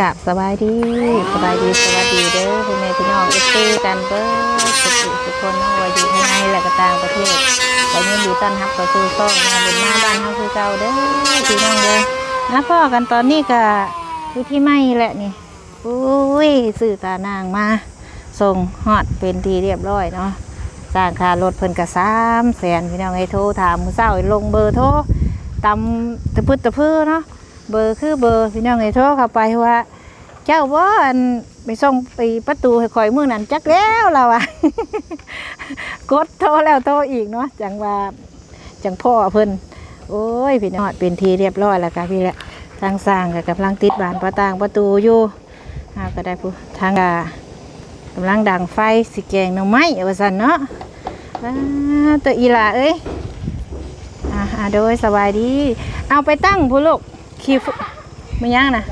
กับสบายดีสบายดีสวัสดีเด้อพ่อแม่พี่น้องเอฟซีกันเบิร์สุขทุกคนน้องว่าอยู่ภายในและก็ต่างประเทศแต่ยินดีต้อนรับเข้าสู่ช่องมาบุญมาบ้านเฮาคือเก่าเด้อพี่น้องเด้อนะพ่อกันตอนนี้ก็อยู่ที่ไม่แหละนี่อุ้ยสื่อตานางมาส่งฮอดเป็นทีเรียบร้อยเนาะสร้างค่ารถเพิ่นก็สามแสนพี่น้องให้โทรถามมือเช้าลงเบอร์โทรตำตะพึดตะพื้อเนาะ เบอร์คือเบอร์พี่น้องไอ้โทรเข้าไปว่า เจ้าว่าอันไปส่งไปประตูให้คอยมือนั้นจักแล้วเราอะกดโทรแล้วโทรอีกเนาะจังว่าจังพ่อเพิ่นโอ้ยพี่น้องเป็นทีเรียบร้อยแล้วค่ะพี่แหละทางสร้างก็กำลังติดบานประตางประตูอยู่เอาก็ได้ผู้ทางอ่ากำลังดังไฟสิแกงน่อไม้เอาว่าซั่นเนาะตัวอีหลาเอ้ยอ่าอ่าโดยสบายดี เอาไปตั้งผู้ลูก ขี้ฟุไม่ย่างนะ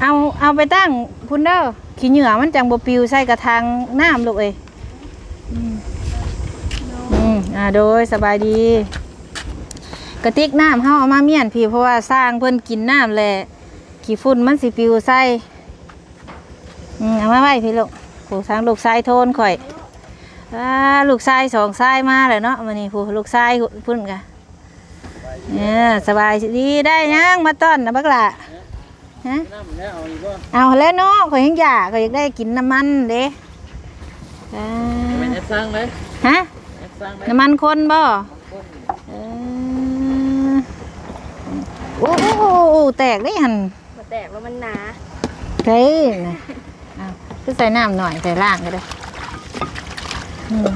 เอาเอาไปตั้งพุ่นเด้อขี้เหงื่อมันจังบปิวใส่กระทางน้ำลูกเอ้ยอืมอืมอ่าโดยสบายดี กระติกน้ำเฮาเอามาเมียนพี่เพราะว่าสร้างเพิ่นกินน้ำแหละขี้ฝุ่นมันสิปิวใส่อืมเอามาไว้พี่ลูกผู้ทางลูกชายโทนข่อยอ่าลูกชายสองชายมาเลยเนาะวันนี้ผู้ลูกชายพุ่นกะ เนี่ยสบายดีได้ยังมาต้อนนะบักละฮะน้ำแล้วเอาอีกบ่เอาแล้วเนาะข่อยยังอยากข่อยอยากได้กินน้ำมันเด้อ่าเป็นแอดสร้างเลยฮะแอดสร้างเลยน้ำมันคนบ่เออโอ้โหแตกได้หันมาแตกแล้วมันหนาเฮ้ยนะเอาคือใส่น้ำหน่อยใส่ล่างก็ได้อืม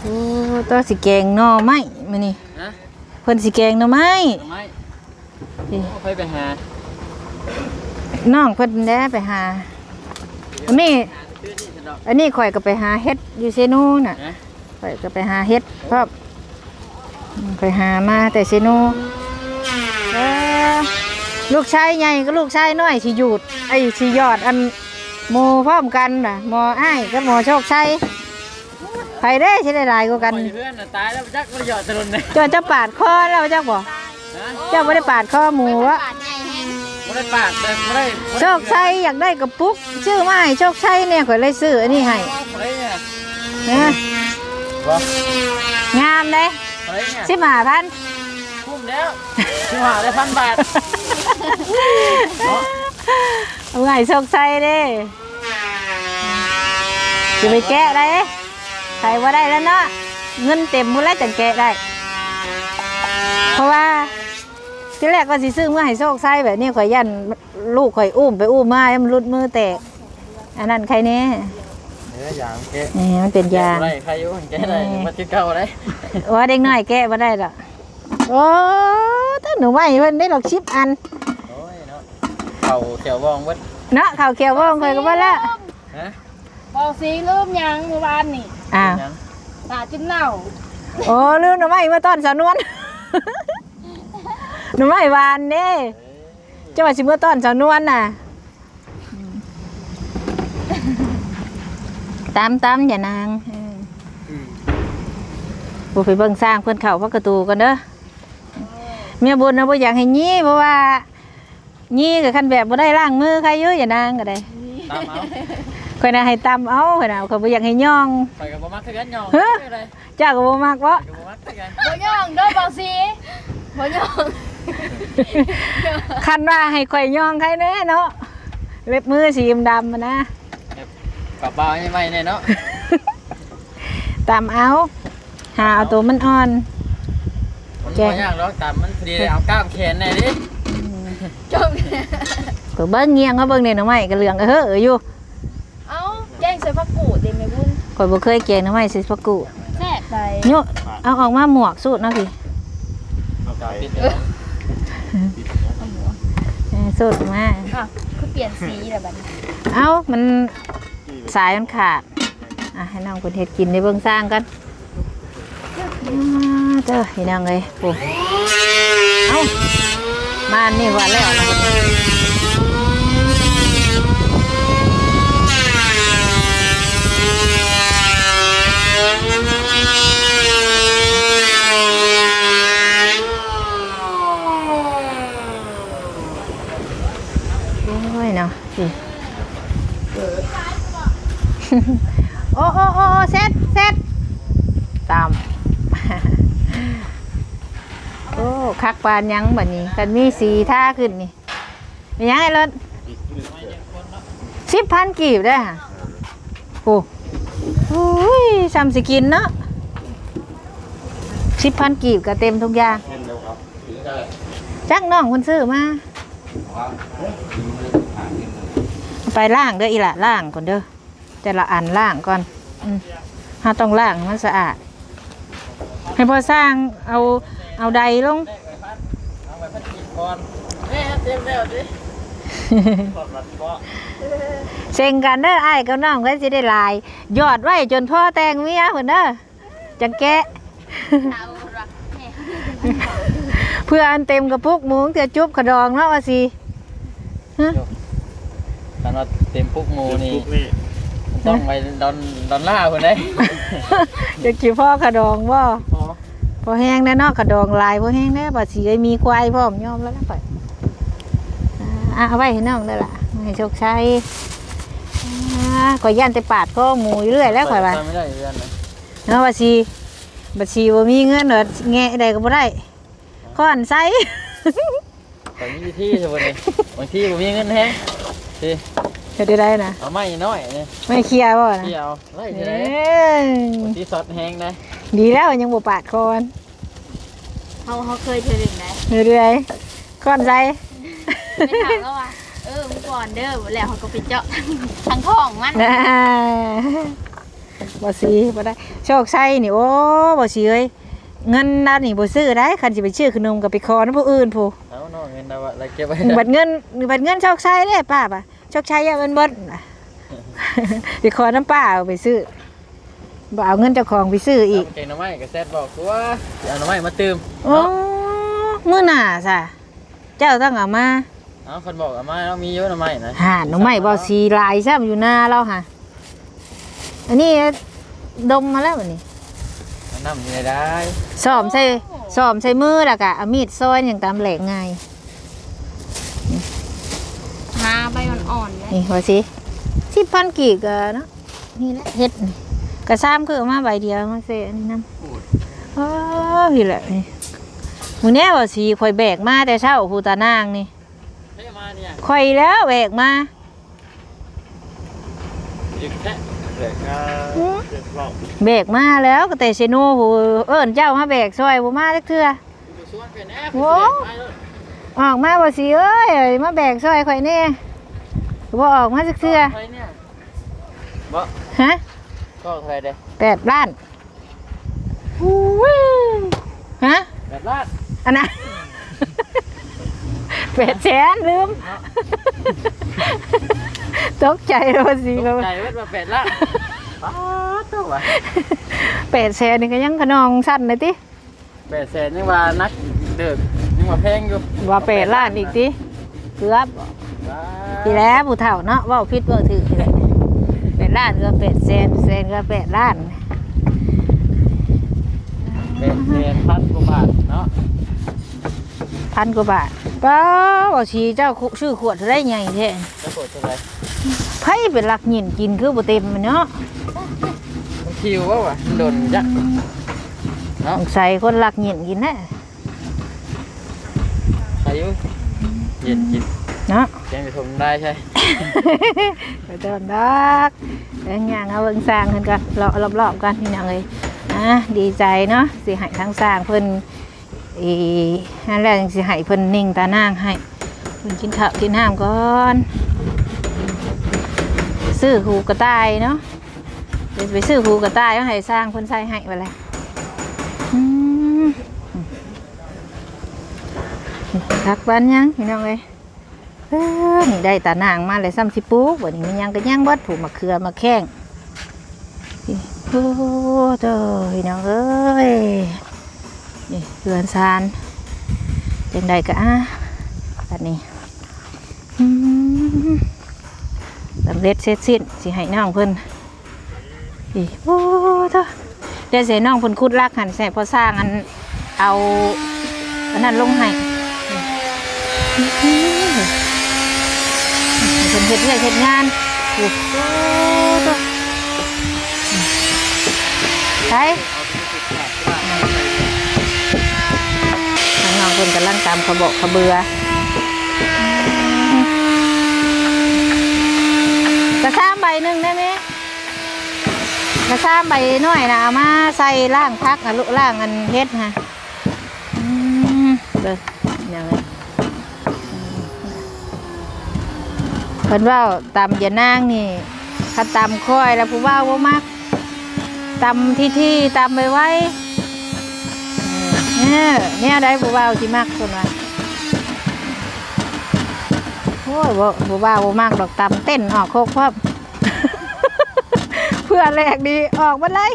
โอ้ตัวสีแกงหน่อไม้ มานี่ฮะเพิ่นสีแกงหน่อไม้ทำไมนี่ค่อยไปหาน้องเพิ่นได้ไปหาอันนี้ชื่อนี่ฉันดอกอันนี้ข่อยก็ไปหาเฮ็ดอยู่เซโนูน่ะนะข่อยก็ไปหาเฮ็ดพร้อมอืมไปหามาแต่เซโนูเอ้อลูกชายใหญ่ก็ลูกชายน้อยสิหยุดไอ้สิยอดอันโมพร้อมกันน่ะหมออ้ายกับหมอโชคชัย ไปได้สิได้หลายกว่ากันโอ้ยเพื่อนน่ะตายแล้วจักมันหยอดตะลุนเลยเจ้าจะปาดคอแล้วเจ้าบ่ฮะเจ้าบ่ได้ปาดคอหมูวะปาดใหญ่แห้งไม่ได้ปากแต่ไม่ได้บ่ได้โชคชัยอยากได้กระปุกชื่อมาให้โชคชัยเนี่ยข่อยเลยซื้ออันนี้ให้อะไรเนี่ยนะบ่งามเลยอะไรเนี่ยสิบห้าพันคุ้มแล้วชิมหาได้พันบาทเนาะเอาไงโชคชัยเด้จะไปแกะได้ ใครว่าได้แล้วเนาะเงินเต็มหมดแล้วจังแกะได้ เพราะว่าที่แรกก็สิซื้อเมื่อให้โชคชัยแบบนี้ข่อยยันลูกข่อยอุ้มไปอุ้มมาให้มันรุดมือแตกอันนั้นใครเนี่ยเนื้ออย่างแกะนี่มันเป็นยางอะไรใครอยู่แกะได้มาที่เก่าได้ว่าเด็กน้อยแกะมาได้หรอกโอ้ถ้าหนูไม่เพิ่นได้หรอกชิปอันโอ้ยเนาะเข่าเขียววองเวัดเนาะข่าวเขียวว่องเคยก็ว่าละฮะบอกสีลืมยังเมื่อวานนี่ อ้าวยังตาจิ้มเน่าโอ้ลืมหนูไม่มาต้อนสาวนวลหนูไม่วานเด้เจ้าว่าสิเมื่อต้อนสาวนวลน่ะตามตามอย่านางเอออืมบุไปเบิ่งสร้างเพื่อนเข่าพักกระตูกันเด้อเมียบุญนะบ่อยากให้ยี่เพราะว่ายี่กับคันแบบบ่ได้ล้างมือใครเยอะอย่านางก็ได้ตามเอา ข่อยน่ะให้ตำเอาข่อยน่ะข่อยบ่อยากให้ย่องไปกับบ่มักคือกันยองเฮ้ยไม่เป็นไรเจ้าก็บ่มักบ่ไปกับบ่มักคือกันบ่ย่องเด้อบอกสีบ่ย่องคันว่าให้ข่อยย่องใครแน่เนาะเล็บมือสีดำๆอะนะปรับเบาให้ไหมเนี่ยเนาะตำเอา หาเอาตัวมันอ่อนมันแกะบ่ยากหรอกตามมันพอดีเลยเอากล้ามแขนหน่อยดิจมตัวเบิ้งเงียงเขาเบิ้งเนี่ยหน่อไม้ก็เหลืองเออเฮ้ออยู่ เอ้าแกงใส่ผักกูดเด้แม่บุญ ข่อยบ่เคยแกงหน่อไม้ใส่ผักกูแซ่บใส่โยเอาออกมาหมวกสูตรเนาะพี่ปิดเดี๋ยวเออสูตรมา อะคือเปลี่ยนสีแล้วบัดนี้เอามันสายมันขาด อะให้น้องคนเฮ็ดกินในเบิ่งสร้างกันอ่าเด้อให้น้องเลยโอ้เอามาอันนี่ว่าแล้วนะ ยเนาะสิ โอ้โอ้โอ้โอ้เซ็ตเซ็ตตามโอ้คักปานยังบัดนี้กันมีสีท่าขึ้นนี่มียังไงรถสิบพันกีบได้อค่ะโอ้โอ้ยซ้ำสิกินเนาะสิบพันกีบก็เต็มทุกอย่างจักน้องคนซื้อมาเอาไปล่างเด้ออีหละล่างก่อนเด้อ แต่ละอันล่างก่อนอืมถ้าต้องล่างให้มันสะอาด ให้พอสร้างเอาเอาใดลงเอาไปพัดกินก่อนแม่เต็มแล้วดิถอดรัดเบาะเซ็งกันเด้อไอ้ายกับน้องก็สิได้หลาย ยอดไว้จนพ่อแต่งเมียพุ่นเด้อจังแกะเอาละแม่เพื่ออันเต็มกระปุกหมูเถื่อจุบกระดองเนาะว่าสิคันว่าเต็มปุกหมูนี่ ต้องไปดอนดอนล่าคนได้จะกี่พ่อกระดองบ่พอพอแห้งแน่เนาะกระดองลายพอแห้งแน่บ่สิได้มีควายพร้อมยอมแล้วนะข่อยอ่าเอาไว้ให้น้องเด้อล่ะให้โชคชัยอ่าข่อยย่านแต่ปาดข้อหมูอยู่เรื่อยแล้วข่อยว่าไปไม่ได้เดือนเลยเนาะว่าสิบัดสิบ่มีเงินเด้อแงะใดก็บ่ได้ก้อนไสแต่มีวิธีใช่ไหมนี่บางทีผมมีเงินแฮงสิ เฮ็ดได้ได้นะเอาไม่น้อยนี่ไม่เคลียร์บ่นะที่เอาไล่เอที่ไหนอบางทีซอสแห้งนะดีแล้วยังบ่ปาดคอนเขาเขาเคยเจอหนึ่งไหมเรื่อยๆก้อนไสไม่ถามแล้วว่าเออเมื่อก่อนเด้อแล้วเขาก็ไปเจาะทั้งท้องมันนะบ่สิบ่ได้โชคชัยนี่โอ้บ่สิเอ้ยเงินนั่นนี่บ่ซื้อได้คันสิไปซื้อขนมก็ไปขอนำผู้อื่นผู้เอาเนาะเงินเอาอะไรเก็บไว้บัดเงินบัดเงินโชคชัยเด้ป้าป่ะโชคชัยอย่าเบิ่นเบิดน่ะไปขอน้ำป้าเอาไปซื้อบ่เอาเงินเจ้าของไปซื้ออีกเก่งน้ำไม้กับแซดบอกตัวเอาน้ำไม้มาเติมโอ้มื้อหน้าซะเจ้าต้องเอามาเอาคนบอกเอามาเรามีเยอะน้ำไม้นะหาหนูไม่บ่สีลายซ้ำอยู่หน้าเราค่ะอันนี้ดมมาแล้วบัดนี้น้ำยังไงได้ซ้อมใส่ซ้อมใส่มือแล้วก็เอามีดซอยอย่างตามแหลกง่าย หาใบ อ่อนๆเลยนี่ว่าสิสิพันกี่ก็เนาะนี่แหละเฮ็ดนี่กระซ้ำคือเอามาใบเดียวมาเสอันนี้นำอ๋อนี่แหละนี่มื้อนี้ว่าสิข่อยแบกมาแต่เช้าผู้ตานางนี่เฮ้ยมาเนี่ยข่อยแล้วแบกมายึกแท้เด็กอะเด็กบอกแบกมาแล้วก็แต่เซโนผู้เอิ้นเจ้ามาแบกซอยบ่มาจักเทื่อชวนเป็นแอปโอ้ออกมาบ่สิเอ้ยมาแบกซอยข่อยแน่ บ่ออกมาจักเทื่อใครเนี่ยบ่ฮะก็ใครเด้แปดล้านอู้ยฮะแบบลาดอันนั้นแปดแสนลืมตกใจแล้วว่าสิตเขากใจว่าแบบลาดป้าตัววะแปดแสนนี่ก็ยังขนองสั้นเลยติแปดแสนยังว่านักเดิกยังว่าแพงอยู่ว่าแปดล้านอีกติเกือบ ทีแล้วผู้เฒ่าเนาะเว่าผิดเว่าถือทีแหละแปดล้านก็แปดแสนแสนก็แปดล้านแปดแสนพันกว่าบาทเนาะพันกว่าบาทป้าบอกชีเจ้าชื่อขวดเท่าได้ไงแท้จะกดเท่าไหร่ไพ่เป็นหลักหยินกินคือบ่เต็มมันเนาะมันคิวว่าวะโดนยักษ์เนาะใส่คนหลักหยินกินแน่ใส่อยุเย็นกิน เนาะแกงไปทมได้ใช่ไปเดินดักเดินย่างเอาเบิ่งสร้างเพิ่นกันรอบรอบๆกันพี่น้องเอ้ยอะดีใจเนาะสิให้ทั้งสร้างเพิ่นอีนั่นแหละจังสิให้เพิ่นนิ่งตานางให้เพิ่นกินข้าวกินน้ำก่อนซื้อหูกระต่ายเนาะเดี๋ยวไปซื้อหูกระต่ายเอาให้สร้างเพิ่นใส่ให้ไปเลยอืมคักบ้านยังพี่น้องเอ้ย เอ้อนี่ได้ตานางมาเลยซ้ำสิปลูกวันนี้มันยังก็ยังบดผูกมะเขือมาแข้งนี่โอ้เด้อพี่น้องเอ้ยนี่เรือนซานจังใดก็อะอันนี้สำเร็จเสร็จสิ้นสิให้น้องเพิ่นนี่โอ้เด้อเดี๋ยวเสียน้องเพิ่นคุดรักหันใส่พอสร้างอันเอาอันนั้นลงให้ เพิ่นเฮ็ดเรื่องเฮ็ดงานโอ้โหตัวใช่ทางน้องเพิ่นกำลังตามขบกขบือกระซ้ำใบหนึ่งได้ไหมกระซ้ำใบน้อยนะเอามาใส่ล่างพักอะลุล่างอันเฮ็ดฮะเด้ออย่างนี้ เพิ่นว่าตำอย่านางนี่ถ้าตำค่อยแล้วผู้ว่าว่ามักตำที่ที่ตำไปไว้เนี่ยเนี่ยได้ผู้ว่าที่มักคนว่าโอ้ยบ่บ่ว่าบ่มากดอกตำเต้นออกโคกพร้อมเพื่อแรกดีออกมาเลย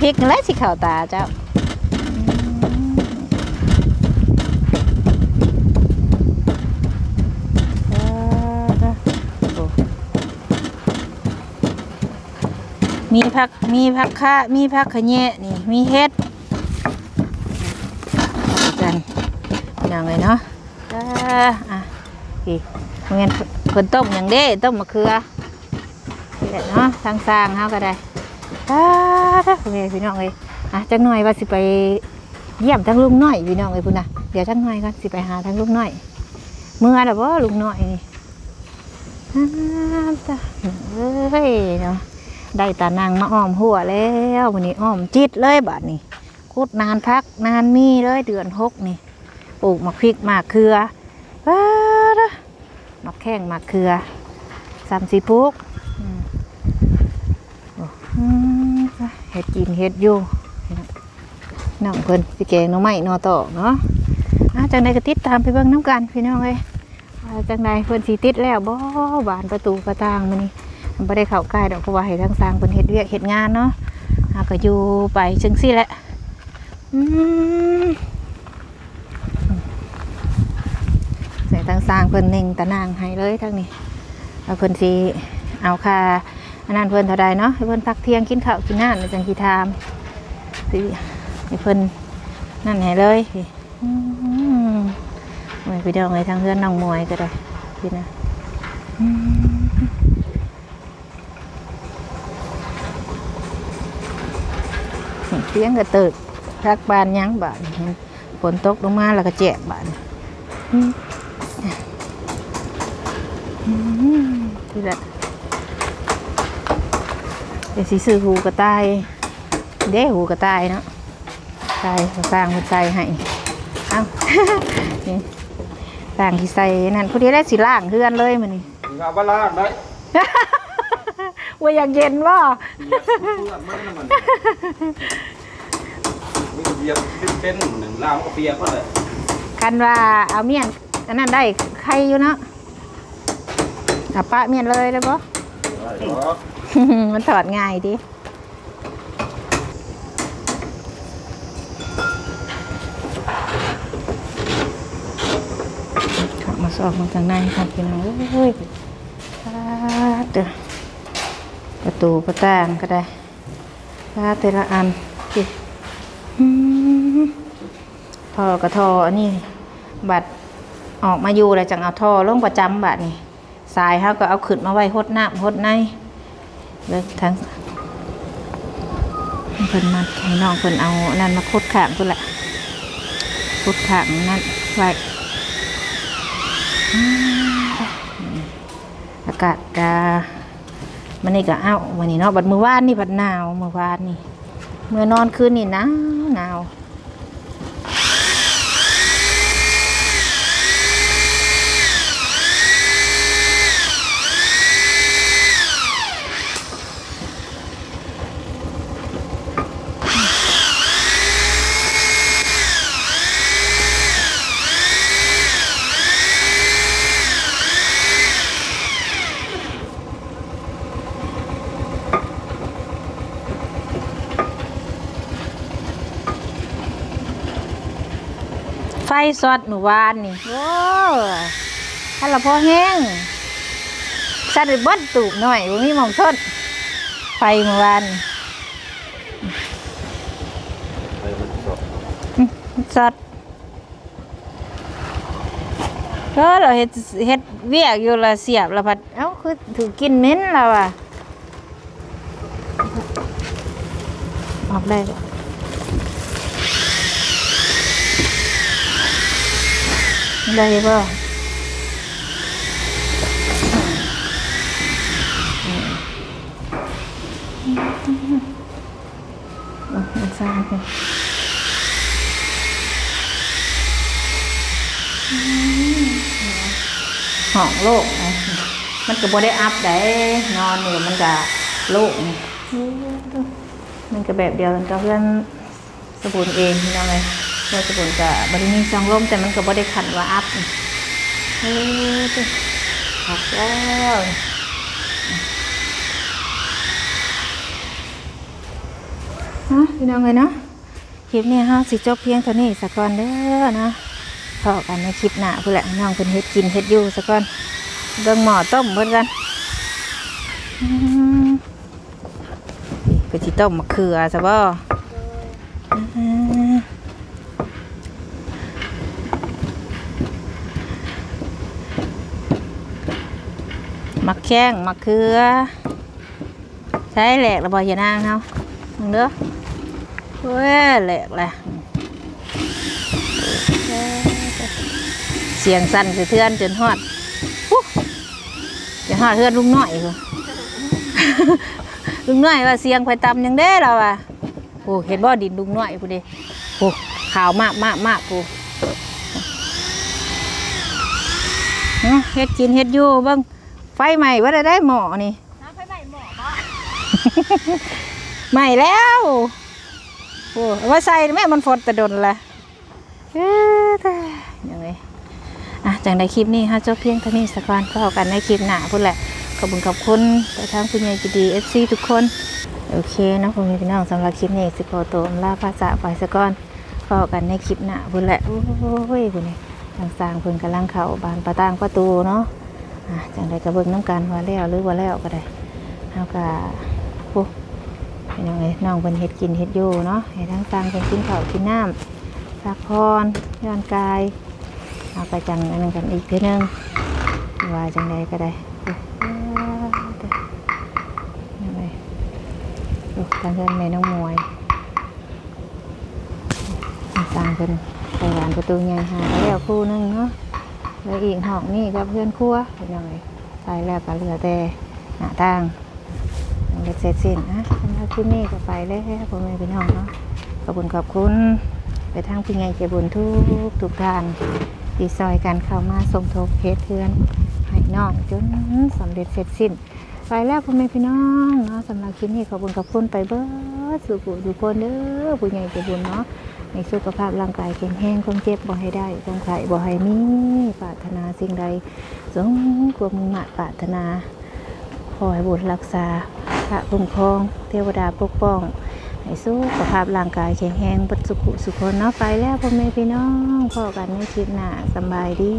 พริกอะไรสิข่าตาเจ้าเออโอ้ มีผักมีผักคะมีผักขะแยะนี่มีเฮ็ดกันอย่างไรเนาะอ่าอะพี่เงินคนต้มอย่างเด้ต้มมะเขือนี่แหละเนาะทางสร้างเฮาก็ได้อ่าถ้าโอพี่น้องเลยอะจังหน่อยว่าสิไปเยี่ยมทั้งลุงน้อยพี่น้องเลยพุ่นนะเดี๋ยวจังหน่อยก่อนสิไปหาทั้งลุงน้อยเมื่อแล้วบ่ลุงน้อยนี่อ่าจ้ะเอ้ยเนาะ ได้ตานางมาอ้อมหัวแล้ววันนี้อ้อมจิตเลยบาดนี้คุดนานพักนานมีเลยเดือนหกนี่ปลูกมักพริกมากเขือว้าดะหมักแข้งมักเขือสามสี่ปุกเห็ดกินเห็ดอยู่น้องเพิ่นสิแกงน้องไม้นอต่อเนาะอะจังใดก็ติดตามไปเบิ่งน้ำกันพี่น้องเอ้ยว่าจังใดเพิ่นสิติดแล้วบ่บานประตูกระต่างมันนี่มัน บ่ได้เข้าใกล้ดอกเพราะว่าให้ทั้งสร้างเพิ่นเฮ็ดเวียกเฮ็ดงานเนาะหาก็อยู่ไปจังซี่แหละอืมใส่ทางสร้างเพิ่นเน่งตะนางให้เลยทั้งนี้เอาเพิ่นสิเอาค่าอันนั้นเพิ่นเท่าใดเนาะให้เพิ่นพักเที่ยงกินข้าวกินน้ำจังสิทามสิให้เพิ่นนั่นให้เลยอืมโอ้ยพี่ดองเลยทางเพื่อนน้องมวยก็ได้พี่นะอืม สียงกระตึกทักบานหยังบาดนี้ฝนตกลงมาแล้วก็แจกบาดนี้ที่ละเดี๋ยวสิซื้อหูกระต่ายเด้หูกระต่ายเนาะตายสร้างมันใจให้เอ้านี่สร้างที่ใส่นั่นพอดีได้สิล่างเฮือนเลยมันนี่เอาบ้าลากได้ว่าอยากเย็นว่า เบียร์เป็นหนึ่งลามก็เปียกก็เลยคันว่าเอาเมียนอันนั้นได้ใครอยู่เนาะกับปะเมียนเลยได้ปะมันถอดง่ายดิขับมาสอบมาทางในครับพี่น้องเอ้ยปาเด้อประตูประต่างก็ได้ปาแต่ละอันสิอืม ท่อกระทออันนี้บัดออกมาอยู่แล้วจังเอาท่อลงประจำบัดนี่สายเขาก็เอาขึ้นมาไว้หดน้ำหดในเลิกทั้งเพิ่นมาให้น้องเพิ่นเอานนั้นมาคุดขางพุ่นละคุดขางนั่นไว้อากาศกามันนี่ก็เอ้าวันนี้เนาะบัดมือวานนี่บัดหนาวมือวานนี่ เมื่อนอนคืนนี่หนาวหนาว ไฟสอดมือวานนี่โอ้ถ้าเราพอแห้งสัตว์เบิ้ลตูบหน่อยวันนี้มองทดไฟมือวานนี่อืมสอดก็เราเฮ็ดเฮ็ดเวียกอยู่ละเสียบละพัดเอ้าคือถือกินเหม็นแล้วอะออกได้บ่ ได้บ่อืมมันซ่าไปห้องโลกนะมันก็บ่ได้อัพได้นอนนี่มันก็โล่งมันก็แบบเดียวกันกับเพื่อนสบุนเองพี่น้องเลยเพื่อนสบุนก็บ่ได้มีช่องลมแต่มันก็บ่ได้ขันว่าอัพเฮ้ยตัวหักแล้วฮะพี่น้องเลยเนาะคลิปนี้ฮะสิจบเพียงเท่านี้สักก่อนเด้อเนาะพอกันในคลิปหน้าพุ่นแหละน้องเพิ่นเฮ็ดกินเฮ็ดอยู่สักก่อนเบิ่งหม้อต้มเพิ่นกันอืมไปสิต้มมะเขือซะบ่ มักแข้งมักเขือ ใช้แหลกระบอยานางเฮามึงเด้อเว้ยแหลกแหละเสียงสั่นสะเทือนจนฮอดจนฮอดเทือนลุงน้อยลุงน้อยว่าเสียงไฟตำยังเด้เราอะโอ้เห็นบ่ดินลุงน้อยกูดิโอ้ขาวมากมากมากกูเฮ็ดกินเฮ็ดอยู่บิ่ง ไฟใหม่ว่าได้ได้หมอนี่น้ำไฟใหม่หมอบ่ ใหม่แล้วโอ้เอามาใส่แม่มันฟดแต่ดนละเอ้อแต่ยังไงอะจากในคลิปนี้ฮะเจบเพียงเท่านี้สักวันก็เอากันในคลิปหน้าพุ่นแหละขอบคุณขอบคุณไปทางคุณยายจีดีเอฟซีทุกคน โอเคเนาะคุณพี่น้องสำหรับคลิปนี้สิโกโตมลาภาษาไปสักก่อนก็เอากันในคลิปหน้าพุ่นแหละโอ้ยพุ่นนี่ทางสร้างเพิ่นกำลังเข้าบานประตางประตูเนาะ จังใดกระเบื้องน้ำกันว่าแล้วหรือว่าแล้วก็ได้เอากะปุ๊พี่น้องเอ้ยน้องเป็นเฮ็ดกินเฮ็ดอยู่เนาะให้ทั้งตังเป็นกินข้าวกินน้ำพักผ่อนย่อนกายเอาไปจังอันนั้นกันอีกเทีนึงว่าจังใดก็ได้โอ้ยังไงลูกางเพื่อนแม่น้องมวยสร้างเพิ่นไปหวานประตูใหญ่หาแล้วคู่นึงเนาะ แล้วอีกห้องนี่กับเพื่อนครัวเป็นยังไปแล้วก็เหลือแต่หน้าต่างเล็กเสร็จสิ้นนะสำหรับคลิปนี้ก็ไปแล้วพ่อแม่พี่น้องเนาะขอบคุณขอบคุณไปทางพี่ไงเจบุญทุกทุกท่านดีซอยกันเข้ามาสมทบเพจเพื่อนให้น้องจนสำเร็จเสร็จสิ้นไปแล้วพ่อแม่พี่น้องเนาะสำหรับคลิปนี้ขอบคุณขอบคุณไปเบิดสู่ผู้ทุกคนเด้อผู้ใหญ่ใจบุญเนาะ ในสุขภาพร่างกายแข็งแรงความเจ็บบ่ให้ได้ความไข้บ่ให้มีปรารถนาสิ่งใดสมความมุ่งมั่นปรารถนาขอให้บุญรักษาพระคุ้มครอง เทวดาปกป้องให้สุขภาพร่างกายแข็งแรงบัดสุขุสุขคนเนาะไปแล้วพ่อแม่พี่น้องพอกันในคลิปหน้าสบายดี